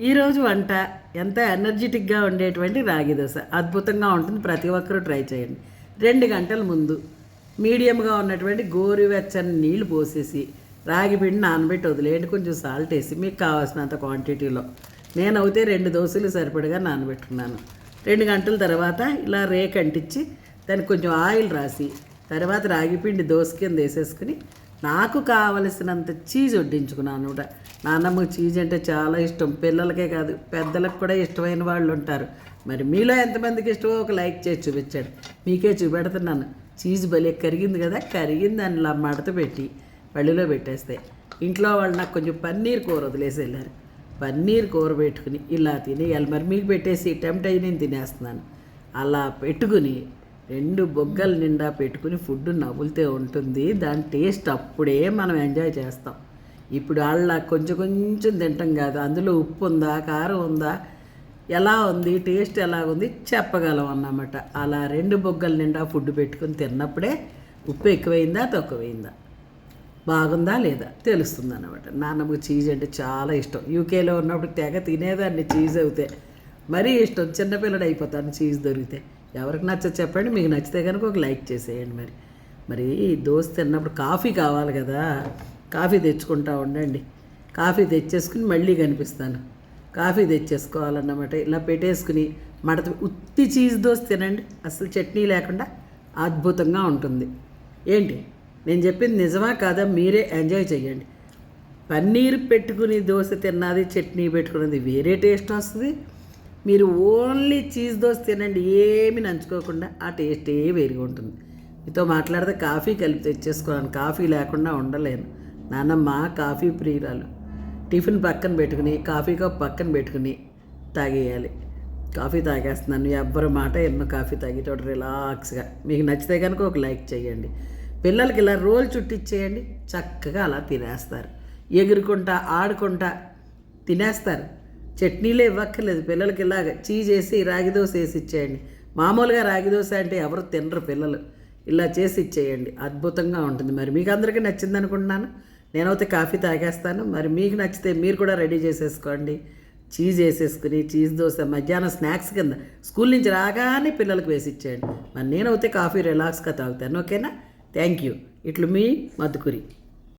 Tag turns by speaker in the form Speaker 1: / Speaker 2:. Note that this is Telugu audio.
Speaker 1: ఈరోజు వంట ఎంత ఎనర్జెటిక్గా ఉండేటువంటి రాగి దోశ. అద్భుతంగా ఉంటుంది. ప్రతి ఒక్కరూ ట్రై చేయండి. రెండు గంటల ముందు మీడియంగా ఉన్నటువంటి గోరువెచ్చని నీళ్ళు పోసేసి రాగి పిండి నానబెట్టి వదిలేయండి. కొంచెం సాల్ట్ వేసి మీకు కావాల్సినంత క్వాంటిటీలో నేనైతే రెండు దోశలు సరిపడగా నానబెట్టుకున్నాను. రెండు గంటల తర్వాత ఇలా రేక్ అంటించి దానికి కొంచెం ఆయిల్ రాసి తర్వాత రాగి పిండి దోశ కింద వేసేసుకుని నాకు కావలసినంత చీజ్ వడ్డించుకున్నాను అనమాట. నాన్నమ్మకు చీజ్ అంటే చాలా ఇష్టం. పిల్లలకే కాదు పెద్దలకు కూడా ఇష్టమైన వాళ్ళు ఉంటారు. మరి మీలో ఎంతమందికి ఇష్టమో ఒక లైక్ చేసి చూపించాడు. మీకే చూపెడుతున్నాను. చీజ్ భలే కరిగింది కదా కరిగింది అని ఇలా మడత పెట్టి పళ్ళిలో పెట్టేస్తే ఇంట్లో వాళ్ళు నాకు కొంచెం పన్నీర్ కూర వదిలేసి వెళ్ళారు. పన్నీర్ కూర పెట్టుకుని ఇలా తినేయాలి మరి మీకు పెట్టేసి టెంప్ట్ అయ్యి నేను తినేస్తున్నాను. అలా పెట్టుకుని రెండు బొగ్గల నిండా పెట్టుకుని ఫుడ్ నవ్వులుతే ఉంటుంది. దాని టేస్ట్ అప్పుడే మనం ఎంజాయ్ చేస్తాం. ఇప్పుడు వాళ్ళ కొంచెం కొంచెం తింటాం కాదు. అందులో ఉప్పు ఉందా కారం ఉందా ఎలా ఉంది టేస్ట్ ఎలా ఉంది చెప్పగలం అన్నమాట. అలా రెండు బొగ్గల నిండా ఫుడ్ పెట్టుకుని తిన్నప్పుడే ఉప్పు ఎక్కువైందా తక్కువైందా? బాగుందా లేదా? తెలుస్తుంది అనమాట నాన్నమ్మకి చీజ్ అంటే చాలా ఇష్టం. యూకేలో ఉన్నప్పుడు తెగ తినేదాన్ని చీజ్ అవుతే. మరీ ఇష్టం. చిన్నపిల్లడు అయిపోతాను చీజ్ దొరికితే. ఎవరికి నచ్చదు చెప్పండి మీకు నచ్చితే కనుక ఒక లైక్ చేసేయండి మరి. మరి దోశ తిన్నప్పుడు కాఫీ కావాలి కదా కాఫీ తెచ్చుకుంటా ఉండండి. కాఫీ తెచ్చేసుకుని మళ్ళీ కనిపిస్తాను. కాఫీ తెచ్చేసుకోవాలన్నమాట. ఇలా పెట్టేసుకుని మడత ఉత్తి చీజ్ దోశ తినండి. అసలు చట్నీ లేకుండా అద్భుతంగా ఉంటుంది. ఏంటి? నేను చెప్పింది నిజమా కాదా? మీరే ఎంజాయ్ చేయండి పన్నీర్ పెట్టుకుని దోశ తిన్నది చట్నీ పెట్టుకున్నది వేరే టేస్ట్ వస్తుంది. మీరు ఓన్లీ చీజ్ దోశ తినండి ఏమి నంచుకోకుండా ఆ టేస్టే వేరుగా ఉంటుంది. మీతో మాట్లాడితే కాఫీ కలిపి తెచ్చేసుకున్నాను కాఫీ లేకుండా ఉండలేను. నాన్నమ్మ కాఫీ ప్రియురాలు. టిఫిన్ పక్కన పెట్టుకుని కాఫీ కప్ పక్కన పెట్టుకుని తాగేయాలి. కాఫీ తాగేస్తున్నాను ఎవ్వరు మాట ఎన్నో కాఫీ తాగేటోడు రిలాక్స్గా. మీకు నచ్చితే కనుక ఒక లైక్ చేయండి. పిల్లలకి ఇలా రోల్ చుట్టిచ్చేయండి. చక్కగా అలా తినేస్తారు. ఎగురుకుంటా ఆడుకుంటా తినేస్తారు. చట్నీలే ఇవ్వక్కర్లేదు. పిల్లలకి ఇలాగ చీజ్ వేసి రాగి దోశ వేసి ఇచ్చేయండి. మామూలుగా రాగి దోశ అంటే ఎవరు తినరు పిల్లలు. ఇలా చేసి ఇచ్చేయండి. అద్భుతంగా ఉంటుంది. మరి మీకు అందరికీ నచ్చింది అనుకుంటున్నాను. నేనైతే కాఫీ తాగేస్తాను. మరి మీకు నచ్చితే మీరు కూడా రెడీ చేసేసుకోండి. చీజ్ వేసేసుకుని చీజ్ దోశ మధ్యాహ్నం స్నాక్స్ కింద స్కూల్ నుంచి రాగానే పిల్లలకు వేసి ఇచ్చేయండి. మరి నేనైతే కాఫీ రిలాక్స్గా తాగుతాను. ఓకేనా? Thank you. ఇట్లు మీ మధుకురి.